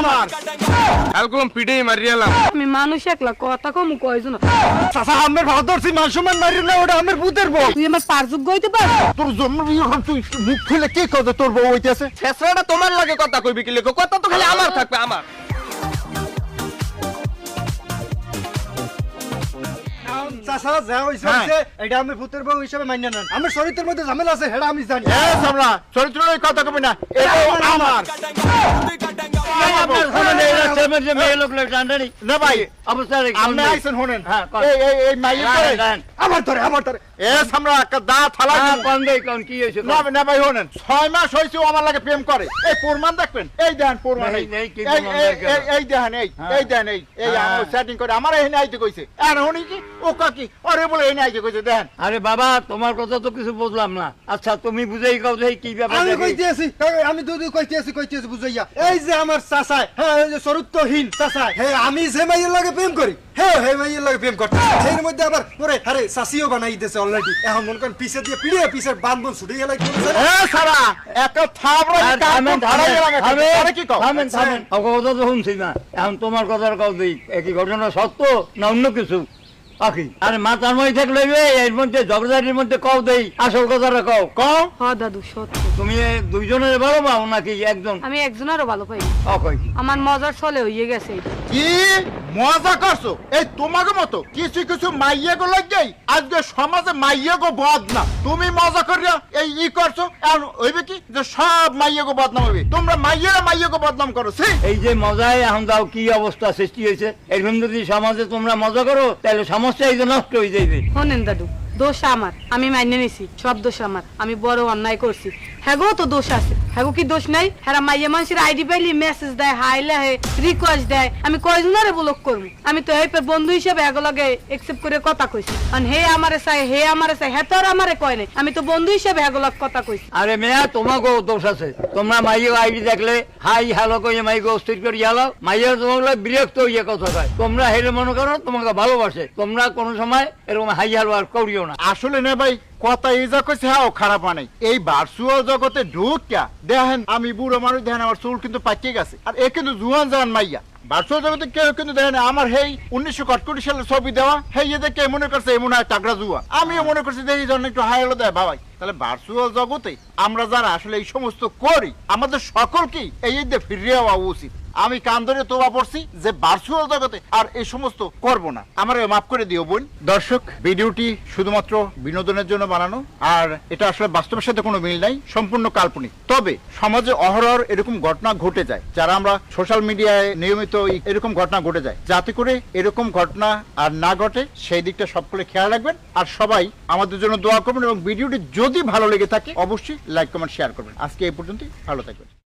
আমার। কালকুলম পিঠেই মারিয়ালাম আমি মানুষ একলা কথা কম কয়জন চাচা আমার ভাত ধরছি মান সম্মান মারি না ওটা আমার ভূতের বউ। তুই আমার পারযোগ্য হইতে পার তোর জন্ম এখন তুই মুখ খুলে কি কথা তোর বউ হইতেছে? শেষরাটা তোমার লাগে কথা কইবি কি লেখো? কথা তো খালি আমার থাকবে আমার। চাচা যা হইছে হ্যাঁ। হইছে, এটা আমি ভূতের বউ হিসেবে মান্য নেন। আমার চরিত্রের মধ্যে ঝামেলা আছে হেডা আমি জানি। কথা কবি না এটা আমার। হ্যাঁ, কন। এই এই এই মাইয়ে করে আমার ধরে আমার ধরে এ সামরা দা থালা দিন। না না ভাই শুনেন। ছয় মাস হয়েছে ও আমার লাগে প্রেম করে। এই প্রমাণ দেখবেন? এই দেখেন প্রমাণ এই, এই। এই কি এই- প্রমাণ এই- দেখেন? এই- এই দেখেন এই। এই দেখেন এই এই। আমার সেটিং করে। আমার এই আইতে কইছে। আর উনি কি? ও কাকি? আরে বলে এই আইতে কইছে দেখেন আরে বাবা তোমার কথা তো কিছু বুঝলাম না। আচ্ছা তুমি বুঝেই কাও যে কি ব্যাপার আমি আমি দুই দুই বুঝাইয়া। এই যে আমার চাচাই হ্যাঁ যে চরিত্রহীন চাচাই। হ্যাঁ আমি যে মাইয়ের লাগে প্রেম করি হ্যাঁ হে মাইয়ের লাগে প্রেম করতে এর মধ্যে আবার ওরে আরে বানাই দিতেছে অলরেডি এখন মন করেন পিছে দিয়ে পিড়িয়ে পিছের বন ছুটে গেলে কি সারা থাবড়া ধরাই থামেন, আরে কি কও? থামেন, থামেন। কথা তো শুনছি না। এখন তোমার কথার কথা দিই। একই ঘটনা সত্য না অন্য কিছু? আখি আরে মাথার মধ্যে থাকলে বে, এর মধ্যে ঝগড়াঝাটির মধ্যে কও দেই আসল কথাটা কও। কও? হ দাদু সত্য। তুমি দুইজনের ভালো পাও নাকি একজন? আমি একজনেরও ভালো পাই। অকই আমার মজার চলে হইয়ে গেছে। কি? মজা করছ? এই তোমাকে মতো কিছু কিছু মাইয়ে গো লাগেই আজকে সমাজে মাইয়ে গো বদনাম। তুমি মজা করিয়া এই ই করছ আর হইবে কি যে সব মাইয়ে গো বদনাম হইবে? তোমরা মাইয়েরা মাইয়ে গো বদনাম করো এই যে মজায় এখন দাও কি অবস্থা সৃষ্টি হয়েছে? এরকম যদি সমাজে তোমরা মজা করো তাহলে দাদু দোষ আমার আমি মাইনে নিছি সব দোষ আমার আমি বড় অন্যায় করছি। হ্যাগো তো দোষ আছে। হ্যাগো কি দোষ নাই? হ্যাঁ মাইয়া মানুষের আইডি পাইলি মেসেজ দেয় হাই লেহে রিকোয়েস্ট দেয়। আমি কয়জনারে ব্লক করব? আমি তো হেপে বন্ধু হিসেবে হ্যাগো লগে একসেপ্ট করে কথা কইছি। আর হে আমারে চাই হে আমারে চাই হে তো আর আমারে কয় নাই। আমি তো বন্ধু হিসেবে হ্যাগো লগ কথা কইছি। আরে মেয়া তোমাকেও দোষ আছে। তোমরা মাইও আইডি দেখলে হাই হ্যালো কইয়ে মাইকে অস্থির করে গেলো মাইয়া তোমাকে বিরক্ত হইয়া কথা কয়। তোমরা হেরে মনে করো তোমাকে ভালোবাসে। তোমরা কোনো সময় এরকম হাই হ্যালো আর করিও না। আসলে না ভাই কথা এই যা কইছে হ্যাঁ খারাপ হয় নাই এই ভার্চুয়াল জগতে ঢুকিয়া, দেখেন, আমি বুড়ো মানুষ, দেখেন, আমার চুল কিন্তু পাকিয়ে গেছে। আর এ কিন্তু জুয়ান জান মাইয়া। ভার্চুয়াল জগতে কেউ কিন্তু দেখেন আমার হেই উনিশশো কটকটি সালের ছবি দেওয়া, হেই এ দেখে মনে করছে এমন হয় টাকরা জুয়া। আমিও মনে করছি এই জন্য একটু হাই হলো দেয় বাবাই তাহলে ভার্চুয়াল জগতে আমরা যারা আসলে এই সমস্ত করি, আমাদের সকলকেই এই ঈদে ফিরিয়ে হওয়া উচিত। আমি কান ধরে তোবা পড়ছি যে ভার্চুয়াল জগতে আর এই সমস্ত করব না। আমার মাফ করে দিও বোন। দর্শক, ভিডিওটি শুধুমাত্র বিনোদনের জন্য বানানো, আর এটা আসলে বাস্তবের সাথে কোনো মিল নাই, সম্পূর্ণ কাল্পনিক। তবে সমাজে অহরহ এরকম ঘটনা ঘটে যায়, যারা আমরা সোশ্যাল মিডিয়ায় নিয়মিত এরকম ঘটনা ঘটে যায়। যাতে করে এরকম ঘটনা আর না ঘটে, সেই দিকটা সকলে খেয়াল রাখবেন, আর সবাই আমাদের জন্য দোয়া করবেন এবং ভিডিওটি যদি ভালো লেগে থাকে, অবশ্যই লাইক কমেন্ট শেয়ার করবেন। আজকে এই পর্যন্তই, ভালো থাকবেন।